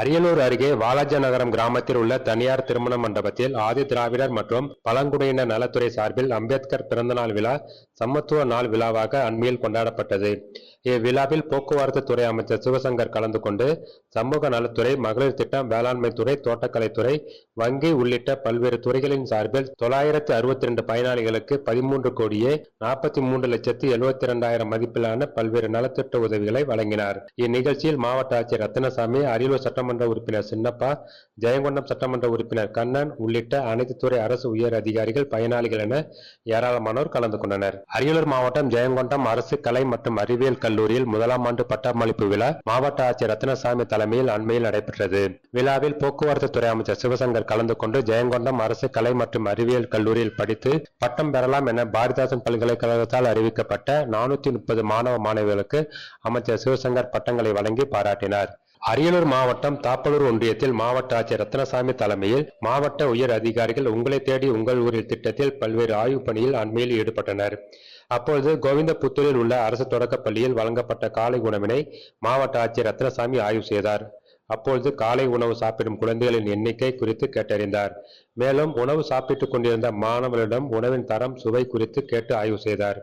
அரியலூர் அருகே வாலாஜநகரம் கிராமத்தில் உள்ள தனியார் திருமண மண்டபத்தில் ஆதி திராவிடர் மற்றும் பழங்குடியினர் நலத்துறை சார்பில் அம்பேத்கர் பிறந்தநாள் விழா சமத்துவ நாள் விழாவாக அண்மையில் கொண்டாடப்பட்டது. இவ்விழாவில் போக்குவரத்து துறை அமைச்சர் சிவசங்கர் கலந்து கொண்டு சமூக நலத்துறை மகளிர் திட்டம் வேளாண்மை துறை தோட்டக்கலைத்துறை வங்கி உள்ளிட்ட பல்வேறு துறைகளின் சார்பில் தொள்ளாயிரத்து அறுபத்தி ரெண்டு பயனாளிகளுக்கு பதிமூன்று கோடியே நாற்பத்தி மூன்று லட்சத்து எழுபத்தி இரண்டாயிரம் மதிப்பிலான பல்வேறு நலத்திட்ட உதவிகளை வழங்கினார். இந்நிகழ்ச்சியில் மாவட்ட ஆட்சியர் ரத்தினசாமி அரியலூர் சட்டம் சட்டமன்ற உறுப்பினர் சின்னப்பா ஜெயங்கொண்டம் சட்டமன்ற உறுப்பினர் கண்ணன் உள்ளிட்ட அனைத்து துறை அரசு உயர் அதிகாரிகள் பயனாளிகள் என ஏராளமானோர் கலந்து கொண்டனர். அரியலூர் மாவட்டம் ஜெயங்கொண்டம் அரசு கலை மற்றும் அறிவியல் கல்லூரியில் முதலாம் ஆண்டு பட்டமளிப்பு விழா மாவட்ட ஆட்சியர் ரத்னசாமி தலைமையில் அண்மையில் நடைபெற்றது. விழாவில் போக்குவரத்து துறை அமைச்சர் சிவசங்கர் கலந்து கொண்டு ஜெயங்கொண்டம் அரசு கலை மற்றும் அறிவியல் கல்லூரியில் படித்து பட்டம் பெறலாம் என பாரதிதாசன் பல்கலைக்கழகத்தால் அறிவிக்கப்பட்ட நானூத்தி முப்பது மாணவ மாணவிகளுக்கு அமைச்சர் சிவசங்கர் பட்டங்களை வழங்கி பாராட்டினார். அரியலூர் மாவட்டம் தாப்பலூர் ஒன்றியத்தில் மாவட்ட ஆட்சியர் ரத்னசாமி தலைமையில் மாவட்ட உயர் அதிகாரிகள் உங்களை தேடி உங்கள் ஊரில் திட்டத்தில் பல்வேறு ஆய்வுப் பணியில் அண்மையில் ஈடுபட்டனர். அப்பொழுது கோவிந்தபுத்தூரில் உள்ள அரசு தொடக்கப் பள்ளியில் வழங்கப்பட்ட காலை உணவினை மாவட்ட ஆட்சியர் ரத்னசாமி ஆய்வு செய்தார். அப்பொழுது காலை உணவு சாப்பிடும் குழந்தைகளின் எண்ணிக்கை குறித்து கேட்டறிந்தார். மேலும் உணவு சாப்பிட்டுக் கொண்டிருந்த மாணவர்களிடம் உணவின் தரம் சுவை குறித்து கேட்டு ஆய்வு செய்தார்.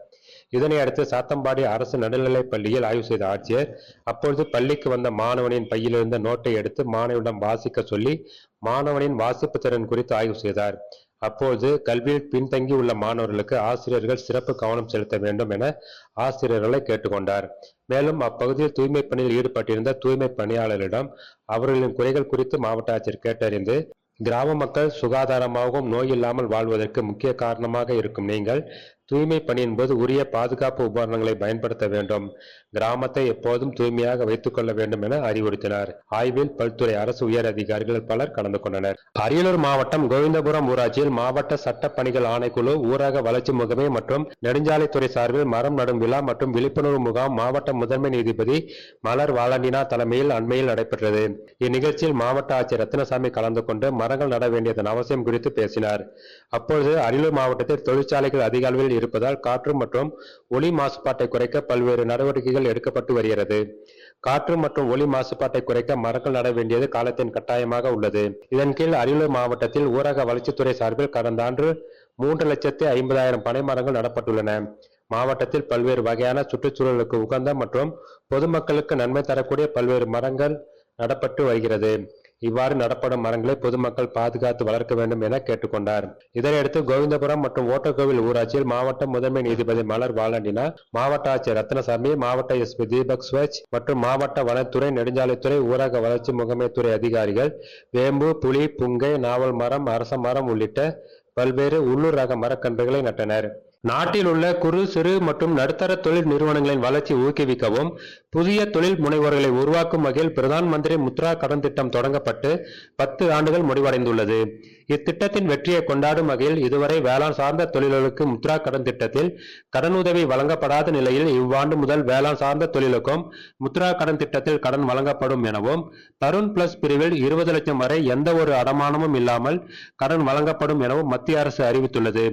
இதனை அடுத்து சாத்தம்பாடி அரசு நடுநிலைப் பள்ளியில் ஆய்வு செய்த ஆட்சியர் அப்பொழுது பள்ளிக்கு வந்த மாணவனின் பையிலிருந்த நோட்டை எடுத்து மாணவனிடம் வாசிக்க சொல்லி மாணவனின் வாசிப்பு திறன் குறித்து ஆய்வு செய்தார். அப்போது கல்வியில் பின்தங்கி உள்ள மாணவர்களுக்கு ஆசிரியர்கள் சிறப்பு கவனம் செலுத்த வேண்டும் என ஆசிரியர்களை கேட்டுக்கொண்டார். மேலும் அப்பகுதியில் தூய்மை பணியில் ஈடுபட்டிருந்த தூய்மை பணியாளர்களிடம் அவர்களின் குறைகள் குறித்து மாவட்ட ஆட்சியர் கேட்டறிந்து கிராம மக்கள் சுகாதாரமாகவும் நோய் இல்லாமல் வாழ்வதற்கு முக்கிய காரணமாக இருக்கும் நீங்கள் தூய்மை பணியின் போது உரிய பாதுகாப்பு உபகரணங்களை பயன்படுத்த வேண்டும். கிராமத்தை எப்போதும் தூய்மையாக வைத்துக் கொள்ள வேண்டும் என அறிவுறுத்தினார். ஆய்வில் பல்துறை அரசு உயர் அதிகாரிகள் பலர் கலந்து கொண்டனர். அரியலூர் மாவட்டம் கோவிந்தபுரம் ஊராட்சியில் மாவட்ட சட்ட பணிகள் ஆணைக்குழு ஊரக வளர்ச்சி முகமை மற்றும் நெடுஞ்சாலைத்துறை சார்பில் மரம் நடும் விழா மற்றும் விழிப்புணர்வு முகாம் மாவட்ட முதன்மை நீதிபதி மலர் வாலண்டினா தலைமையில் அண்மையில் நடைபெற்றது. இந்நிகழ்ச்சியில் மாவட்ட ஆட்சியர் ரத்னசாமி கலந்து கொண்டு மரங்கள் நட வேண்டியதன் அவசியம் குறித்து பேசினார். அப்பொழுது அரியலூர் மாவட்டத்தில் தொழிற்சாலைகள் அதிக அளவில் இருப்பதால் காற்று மற்றும் ஒளி மாசுபாட்டை குறைக்க பல்வேறு நடவடிக்கைகள் எடுக்கப்பட்டு வருகிறது. காற்று மற்றும் ஒளி மாசுபாட்டை குறைக்க மரங்கள் நட வேண்டியது காலத்தின் கட்டாயமாக உள்ளது. இதன் கீழ் அரியலூர் மாவட்டத்தில் ஊரக வளர்ச்சித்துறை சார்பில் கடந்த ஆண்டு மூன்று லட்சத்து ஐம்பதாயிரம் பனை மரங்கள் நடப்பட்டுள்ளன. மாவட்டத்தில் பல்வேறு வகையான சுற்றுச்சூழலுக்கு உகந்த மற்றும் பொதுமக்களுக்கு நன்மை தரக்கூடிய பல்வேறு மரங்கள் நடப்பட்டு வருகிறது. இவ்வாறு நடப்படும் மரங்களை பொதுமக்கள் பாதுகாத்து வளர்க்க வேண்டும் என கேட்டுக்கொண்டார். இதனையடுத்து கோவிந்தபுரம் மற்றும் ஓட்டக்கோவில் ஊராட்சியில் மாவட்ட முதன்மை நீதிபதி மலர் வாலண்டினா மாவட்ட ஆட்சியர் ரத்னசாமி மாவட்ட எஸ்பி தீபக் ஸ்வச் மற்றும் மாவட்ட வனத்துறை நெடுஞ்சாலைத்துறை ஊரக வளர்ச்சி முகமைத்துறை அதிகாரிகள் வேம்பு புலி புங்கை நாவல் மரம் அரச மரம் உள்ளிட்ட பல்வேறு உள்ளூர் ரக மரக்கன்றுகளை நட்டனர். நாட்டில் உள்ள குறு சிறு மற்றும் நடுத்தர தொழில் நிறுவனங்களின் வளர்ச்சி ஊக்குவிக்கவும் புதிய தொழில் முனைவோர்களை உருவாக்கும் வகையில் பிரதான் மந்திரி முத்ரா கடன் திட்டம் தொடங்கப்பட்டு பத்து ஆண்டுகள் முடிவடைந்துள்ளது. இத்திட்டத்தின் வெற்றியை கொண்டாடும் வகையில் இதுவரை வேளாண் சார்ந்த தொழில்களுக்கு முத்ரா கடன் திட்டத்தில் கடனுதவி வழங்கப்படாத நிலையில் இவ்வாண்டு முதல் வேளாண் சார்ந்த தொழிலுக்கும் முத்ரா கடன் திட்டத்தில் கடன் வழங்கப்படும் எனவும் தருண் பிளஸ் பிரிவில் இருபது லட்சம் வரை எந்த ஒரு அடமானமும் இல்லாமல் கடன் வழங்கப்படும் எனவும் மத்திய அரசு அறிவித்துள்ளது.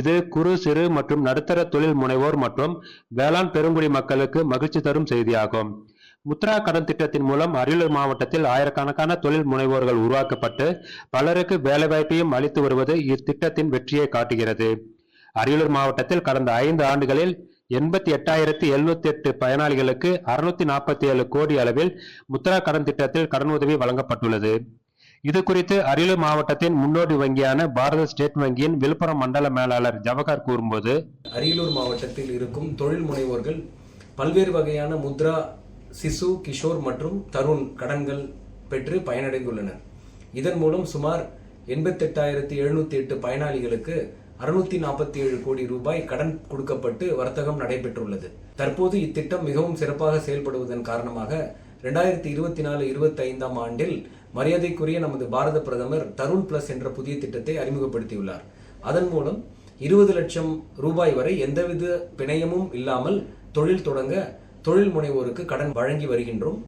இது குறு சிறு மற்றும் நடுத்தர தொழில் முனைவோர் மற்றும் வேளாண் பெருங்குடி மக்களுக்கு மகிழ்ச்சி தரும் செய்தியாகும். முத்ரா கடன் திட்டத்தின் மூலம் அரியலூர் மாவட்டத்தில் ஆயிரக்கணக்கான தொழில் முனைவோர்கள் உருவாக்கப்பட்டு பலருக்கு வேலைவாய்ப்பையும் அளித்து வருவது இத்திட்டத்தின் வெற்றியை காட்டுகிறது. அரியலூர் மாவட்டத்தில் கடந்த ஐந்து ஆண்டுகளில் எண்பத்தி எட்டாயிரத்தி எழுநூத்தி எட்டு பயனாளிகளுக்கு அறுநூத்தி நாற்பத்தி ஏழு கோடி அளவில் முத்ரா கடன் திட்டத்தில் கடனுதவி வழங்கப்பட்டுள்ளது. இது குறித்து அரியலூர் மாவட்டத்தின் முன்னோடி வங்கியான பாரத ஸ்டேட் வங்கியின் விழுப்புரம் மண்டல மேலாளர் ஜவஹர் கூறும்போது அரியலூர் மாவட்டத்தில் இருக்கும் தொழில் முனைவோர்கள் பல்வேறு வகையான முத்ரா சிசு கிஷோர் மற்றும் தருண் கடன்கள் பெற்று பயனடைந்துள்ளனர். இதன் மூலம் சுமார் எண்பத்தெட்டாயிரத்தி எழுநூத்தி எட்டு பயனாளிகளுக்கு அறுநூத்தி நாற்பத்தி ஏழு கோடி ரூபாய் கடன் கொடுக்கப்பட்டு வர்த்தகம் நடைபெற்றுள்ளது. தற்போது இத்திட்டம் மிகவும் சிறப்பாக செயல்படுவதன் காரணமாக ரெண்டாயிரத்தி இருபத்தி நாலு இருபத்தி ஐந்தாம் ஆண்டில் மரியாதைக்குரிய நமது பாரத பிரதமர் தருண் பிளஸ் என்ற புதிய திட்டத்தை அறிமுகப்படுத்தியுள்ளார். அதன் மூலம் இருபது லட்சம் ரூபாய் வரை எந்தவித பிணையமும் இல்லாமல் தொழில் தொடங்க தொழில் முனைவோருக்கு கடன் வழங்கி வருகின்றோம்.